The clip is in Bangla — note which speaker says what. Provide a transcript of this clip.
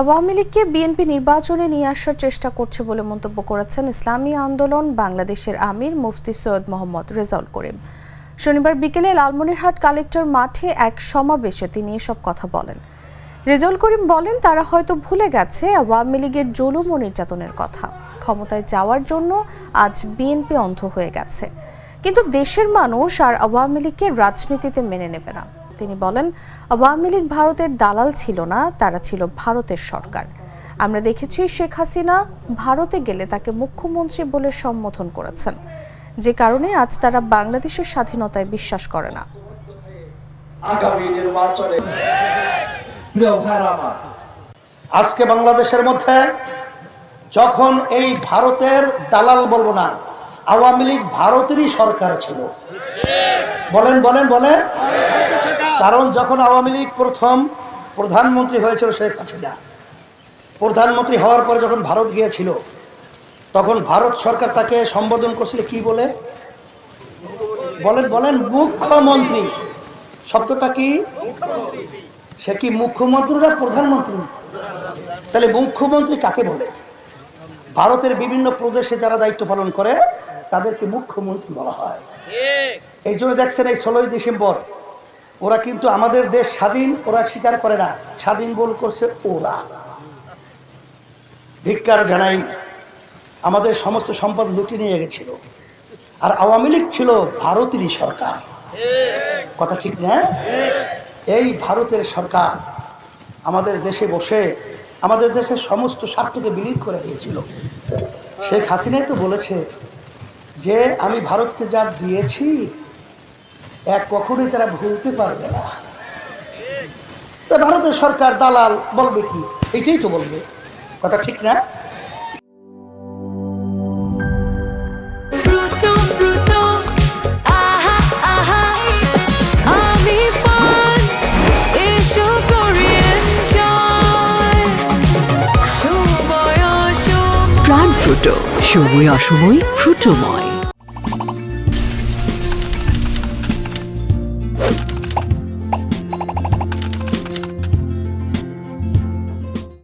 Speaker 1: আওয়ামী লীগকে বিএনপি নির্বাচনে নিয়ে আসার চেষ্টা করছে বলে মন্তব্য করেছেন ইসলামী আন্দোলন বাংলাদেশের আমির মুফতি সৈয়দ মোহাম্মদ রেজাউল করিম। শনিবার বিকেলে লালমনিরহাট কালেক্টর মাঠে এক সমাবেশে তিনি এসব কথা বলেন। রেজাউল করিম বলেন, তারা হয়তো ভুলে গেছে আওয়ামী লীগের জুলুম ও নির্যাতনের কথা। ক্ষমতায় যাওয়ার জন্য আজ বিএনপি অন্ধ হয়ে গেছে। কিন্তু দেশের মানুষ আর আওয়ামী লীগকে রাজনীতিতে মেনে নেবে না। তিনি বলেন, আওয়ামী লীগ ভারতের দালাল ছিল না, তারা ছিল ভারতের সরকার। আমরা দেখেছি শেখ হাসিনা ভারতে গেলে তাকে মুখ্যমন্ত্রী বলে সম্বোধন করেছেন। যে কারণে আজ তারা বাংলাদেশের স্বাধীনতায় বিশ্বাস করে না।
Speaker 2: আগামী নির্বাচনে
Speaker 3: আজকে বাংলাদেশের মধ্যে যখন এই ভারতের দালাল বলব না আওয়ামী লীগ ভারতেরই সরকার ছিল। বলেন বলেন বলেন। কারণ যখন আওয়ামী লীগ প্রথম প্রধানমন্ত্রী হয়েছিল শেখ হাসিনা, প্রধানমন্ত্রী হওয়ার পরে যখন ভারত গিয়েছিল, তখন ভারত সরকার তাকে সম্বোধন করছিল কি বলে? বলেন বলেন, মুখ্যমন্ত্রী। শব্দটা কি? সে কি মুখ্যমন্ত্রী না প্রধানমন্ত্রী? তাহলে মুখ্যমন্ত্রী কাকে বলে? ভারতের বিভিন্ন প্রদেশে যারা দায়িত্ব পালন করে তাদেরকে মুখ্যমন্ত্রী বলা হয়। এই জন্য দেখছেন এই ষোলোই ডিসেম্বর ওরা কিন্তু আমাদের দেশ স্বাধীন ওরা স্বীকার করে না। স্বাধীন বল করছে ওরা। ধিক্কার জানাই আমাদের সমস্ত সম্পদ লুটে নিয়ে গেছিল। আর আওয়ামী লীগ ছিল ভারতেরই সরকার। কথা ঠিক না? এই ভারতের সরকার আমাদের দেশে বসে আমাদের দেশের সমস্ত স্বার্থকে বিলীন করে দিয়েছিল। শেখ হাসিনাই তো বলেছে যে আমি ভারতকে যা দিয়েছি এক কখনোই তারা ভুলতে পারবে না। তা ভারতের সরকার দালাল বলবে কি? এটাই তো বলবে। কথা ঠিক না?
Speaker 4: সময় অসময় ফ্রুটোময়